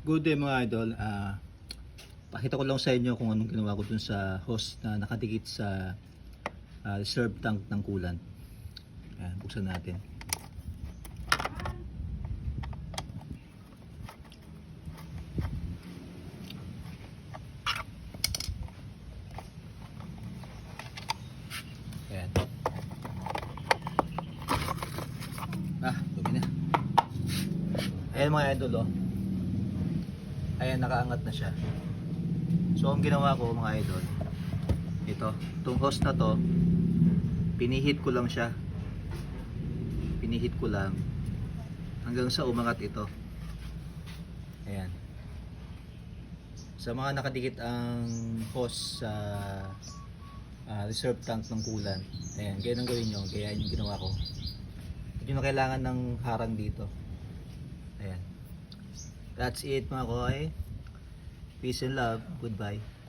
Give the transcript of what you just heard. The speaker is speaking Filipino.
Good day mga idol. Ah, pakita ko lang sa inyo kung anong ginawa ko dun sa hose na nakadikit sa ah, reserve tank ng coolant. Ayan, buksan natin. Ayan. Ah, dumi na. Ayan mga idol oh. Ayan, nakaangat na siya. So, ang ginawa ko mga idol, ito, itong hose na to, pinihit ko lang siya. Pinihit ko lang hanggang sa umangat ito. Ayan. Sa mga nakadikit ang hose sa ah, reserve tank ng coolant, ayan, ganyan ang gawin nyo, kaya yung ginawa ko. Hindi na kailangan ng harang dito. Ayan. That's it mga koy. Peace and love. Goodbye.